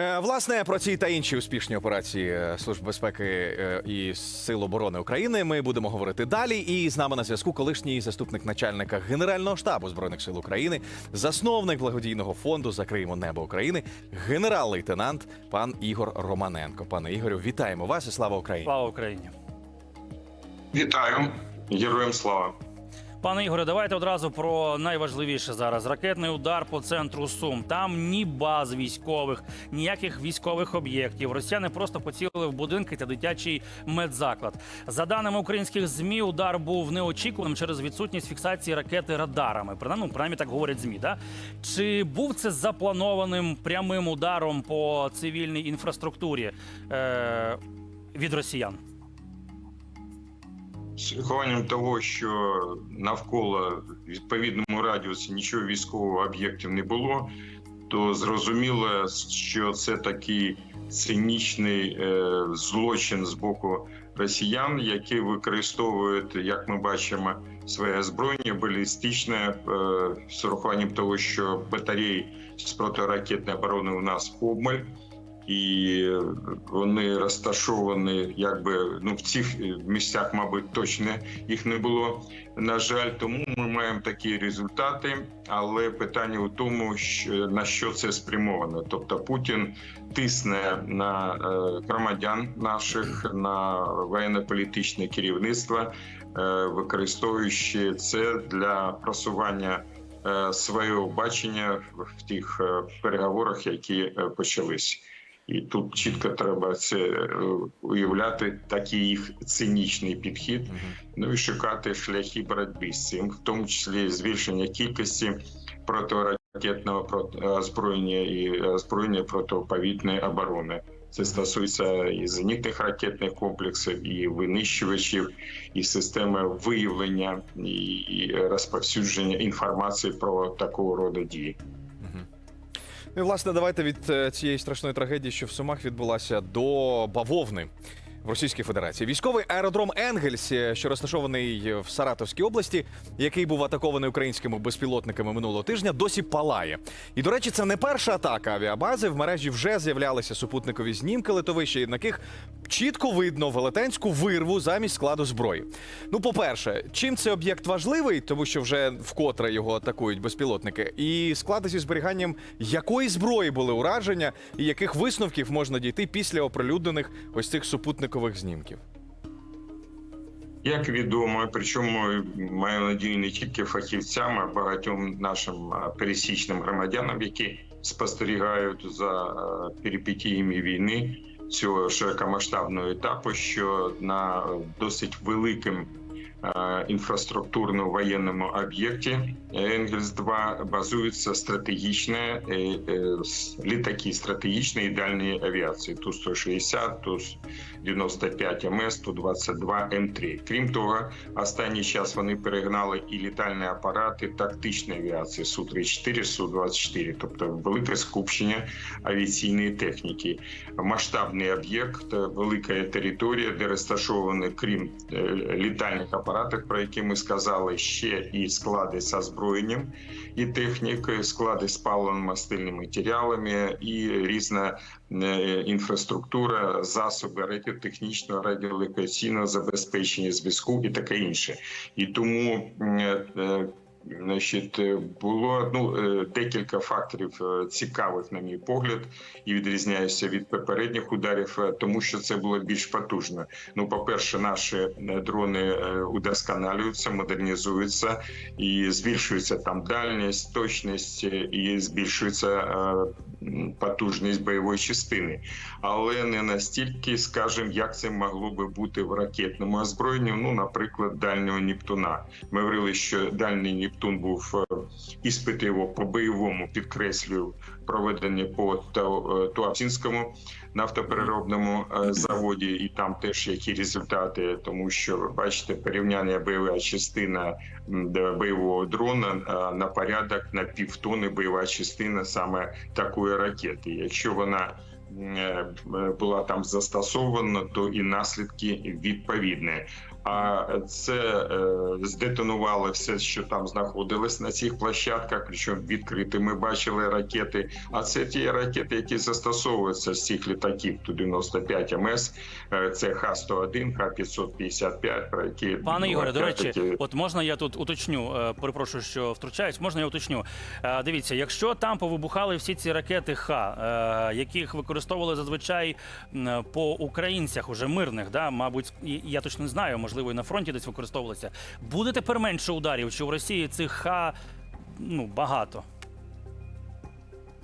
Е, Власне, про ці та інші успішні операції е, Служби безпеки е, і Сил оборони України ми будемо говорити далі. І з нами на зв'язку колишній заступник начальника Генерального штабу збройних сил України, засновник благодійного фонду Закриємо небо України, генерал-лейтенант пан Ігор Романенко. Пане Ігорю, вітаємо вас і слава Україні! Слава Україні. Вітаю, героям слава. Пане Ігоре, давайте одразу про найважливіше зараз. Ракетний удар по центру Сум. Там ні баз військових, ніяких військових об'єктів. Росіяни просто поцілили в будинки та дитячий медзаклад. За даними українських змі, удар був неочікуваним через відсутність фіксації ракети радарами. Принаймні, ну, принаймні так говорять змі. Да? Чи був це запланованим прямим ударом по цивільній інфраструктурі е- від росіян? З урахуванням того, що навколо відповідному радіусі нічого військового об'єктів не було, то зрозуміло, що це такий цинічний е, злочин з боку росіян, які використовують, як ми бачимо, своє озброєння балістичне е, з урахуванням того, що батареї з протиракетної оборони у нас обмаль. І вони розташовані, якби ну в цих місцях, мабуть, точно їх не було. На жаль, тому ми маємо такі результати. Але питання у тому, на що це спрямовано. Тобто Путін тисне на е, громадян наших, на воєнно-політичне керівництво, е, використовуючи це для просування е, свого бачення в тих переговорах, які почались. І тут чітко треба це е, уявляти, такий їх цинічний підхід. Ну і шукати шляхи боротьби з цим, в тому числі збільшення кількості протиракетного проти- озброєння і озброєння протиповітної оборони. Це стосується і зенітних ракетних комплексів, і винищувачів, і системи виявлення і розповсюдження інформації про такого роду дії. Ну, і, власне, давайте від е, цієї страшної трагедії, що в Сумах відбулася, до бавовни. В Російській Федерації військовий аеродром Енгельс, е, що розташований в Саратовській області, який був атакований українськими безпілотниками минулого тижня, досі палає. І до речі, це не перша атака авіабази. В мережі вже з'являлися супутникові знімки литовища, яких чітко видно велетенську вирву замість складу зброї. Ну, по-перше, чим цей об'єкт важливий, тому що вже вкотре його атакують безпілотники, і склади зі зберіганням якої зброї були ураження, і яких висновків можна дійти після оприлюднених ось цих супутникових знімків. Як відомо, причому маю надію не тільки фахівцям, а багатьом нашим пересічним громадянам, які спостерігають за а, перипетіями війни цього широкомасштабного етапу, що на досить великим інфраструктурно воєнному об'єкті Енгельс 2 базується стратегічне е, е, літаки стратегічної і дальньої авіації ту 160 ту 95 МС, ту 22 М3. Крім того, останній час вони перегнали і літальні апарати тактичної авіації су 34 су 24 тобто велике скупчення авіаційної техніки, масштабний об'єкт, велика територія, де розташовані, крім е, літальних апаратів, про які ми сказали, ще і склади з озброєнням і технікою, склади з паливно-мастильними матеріалами і різна е, інфраструктура, засоби радіотехнічного, радіолокаційного забезпечення зв'язку і таке інше. І тому м, е, Значить, е, було ну е, декілька факторів е, цікавих, на мій погляд, і відрізняються від попередніх ударів, тому що це було більш потужно. Ну, по перше, наші дрони удосконалюються, модернізуються і збільшується там дальність, точність і збільшується потужність бойової частини, але не настільки, скажімо, як це могло би бути в ракетному озброєнні. Ну, наприклад, дальнього Нептуна. Ми говорили, що дальній Нептун був е, іспит його по бойовому підкреслюю, проведені по е, нафтопереробному е, заводі, і там теж які результати, тому що бачите порівняння бойова частина бойового дрона на порядок на півтони бойова частина саме такої ракети. Якщо вона була там застосована, то і наслідки відповідні. А це е, здетонувало все, що там знаходилось на цих площадках. Причому відкрити ми бачили ракети. А це ті ракети, які застосовуються з цих літаків ту 95 МС. Е, Це Х-101, Х-555, про які Пане ну, Ігоре, до речі, опять-таки, от можна я тут уточню, е, перепрошую, що втручаюсь, можна я уточню. Е, Дивіться, якщо там повибухали всі ці ракети Х, е, яких використовували зазвичай по українцях, уже мирних, да, мабуть, я точно не знаю, можливо, і на фронті десь використовувалися. Буде тепер менше ударів, чи в Росії цих Х ну, багато?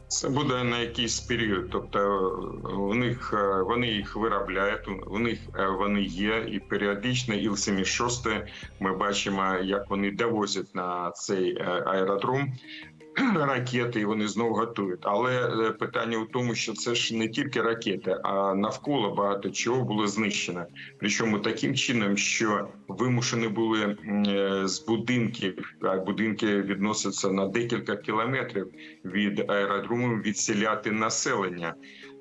Це буде на якийсь період. Тобто е, у них е, вони їх виробляють, у них е, вони є, і періодично Іл-76 ми бачимо, як вони довозять на цей е, аеродром. Ракети і вони знову готують, але е, питання в тому, що це ж не тільки ракети, а навколо багато чого було знищено. Причому таким чином, що вимушені були е, з будинків, а будинки відносяться на декілька кілометрів від аеродрому відселяти населення.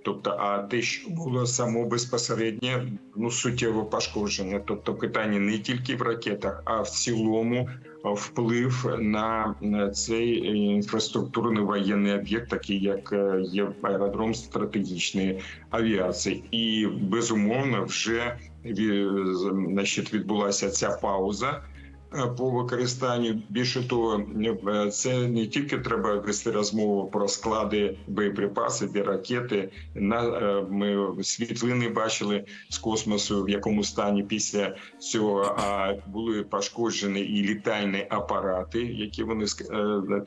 Тобто, а те, що було само безпосередньо, ну суттєво пошкодження. Тобто, питання не тільки в ракетах, а в цілому вплив на цей е, інфраструктурний воєнний об'єкт, такий як е, є аеродром стратегічної авіації, і безумовно вже значить, відбулася ця пауза е, по використанню. Більше того, е, це не тільки треба вести розмову про склади боєприпаси, де ракети. На е, ми світлини бачили з космосу, в якому стані після цього а були пошкоджені і літальні апарати, які вони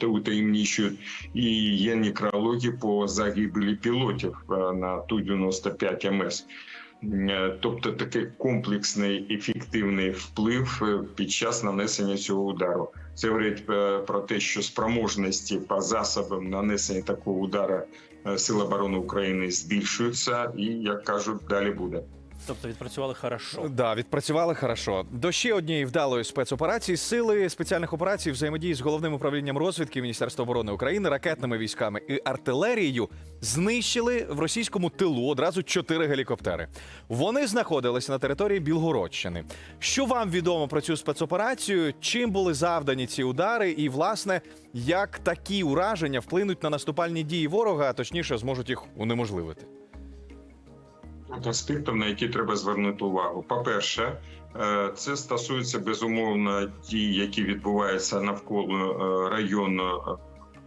е, утаємнічують, і є некрологи по загибелі пілотів е, на ту 95 МС. Е, Тобто такий комплексний ефективний вплив е, під час нанесення цього удару. Це говорить е, про те, що спроможності по засобам нанесення такого удара е, Сил оборони України збільшуються, і як кажуть, далі буде. Тобто відпрацювали хорошо. Да, відпрацювали хорошо. До ще однієї вдалої спецоперації сили спеціальних операцій взаємодії з головним управлінням розвідки Міністерства оборони України, ракетними військами і артилерією знищили в російському тилу одразу чотири гелікоптери. Вони знаходилися на території Білгородщини. Що вам відомо про цю спецоперацію? Чим були завдані ці удари? І власне як такі ураження вплинуть на наступальні дії ворога, а точніше зможуть їх унеможливити? Аспектів, на які треба звернути увагу. По-перше, е, це стосується безумовно дій, які відбуваються навколо е, району е,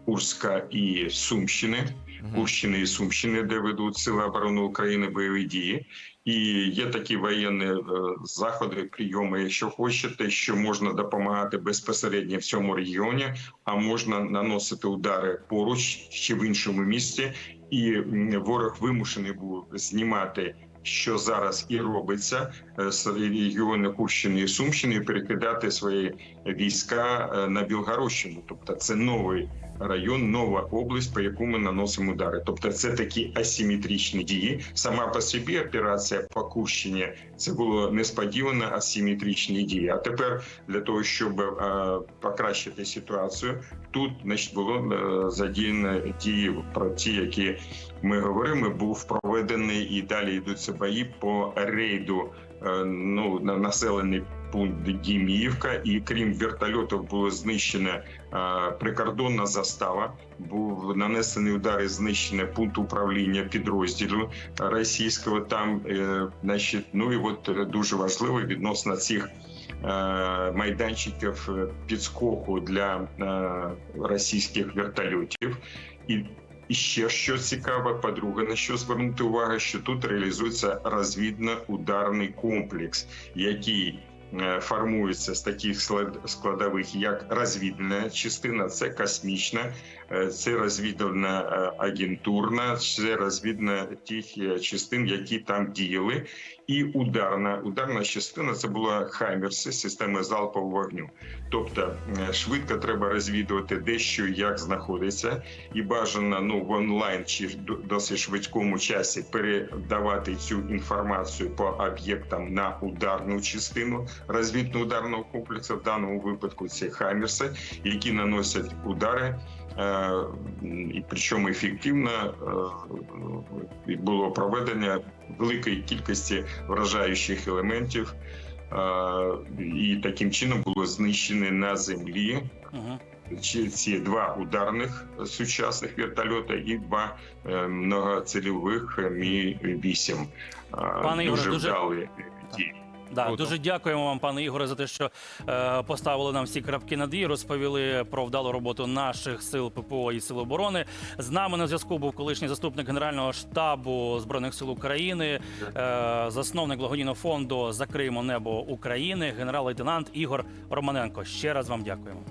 Курська і Сумщини. Курщини і Сумщини, де ведуть Сили оборони України бойові дії. І є такі воєнні заходи, прийоми, якщо хочете, що можна допомагати безпосередньо в цьому регіоні, а можна наносити удари поруч ще в іншому місці, і ворог вимушений був знімати. Що зараз і робиться е, з регіону Курщини і Сумщини, перекидати свої війська е, на Білгородщину. Тобто це новий район, нова область, по яку ми наносимо удари. Тобто, це такі асиметричні дії. Сама по собі операція по Курщині це було несподівано асиметричні дії. А тепер для того, щоб е, покращити ситуацію, тут значить було е, задіяно дії про ті, які ми говоримо. Був проведений і далі йдуться бої по рейду. е, Ну на населений пункт Діміївка, і крім вертольотів було знищено е, прикордонна застава. Був нанесений удар і знищений пункт управління підрозділу російського. Там, е, значить, ну і от дуже важливо відносно цих. е, Майданчиків підскоку для російських вертольотів, і і ще що цікаво, по-друге, на що звернути увагу, що тут реалізується розвідно-ударний комплекс, який формується з таких склад- складових, як розвідна частина, це космічна, е, це розвідувальна е, агентурна, це розвідна тих е, частин, які там діяли, і ударна. Ударна частина це була хаймерси системи залпового вогню. Тобто е, швидко треба розвідувати де що як знаходиться, і бажано ну в онлайн чи досить швидкому часі передавати цю інформацію по об'єктам на ударну частину розвідно-ударного комплексу. В даному випадку це хаймерси, які наносять удари. е, І причому ефективно е, було проведення великої кількості вражаючих елементів Е, І таким чином було знищено на землі. Ці- два ударних сучасних вертольота і два е, многоцільових Мі 8 Пане Ігоре, дуже дуже- дії. Да, Круто. дуже дякуємо вам, пане Ігоре, за те, що е, поставили нам всі крапки над «і», розповіли про вдалу роботу наших сил ППО і сил оборони. З нами на зв'язку був колишній заступник генерального штабу збройних сил України, е, засновник благодійного фонду Закриємо небо України, генерал-лейтенант Ігор Романенко. Ще раз вам дякуємо.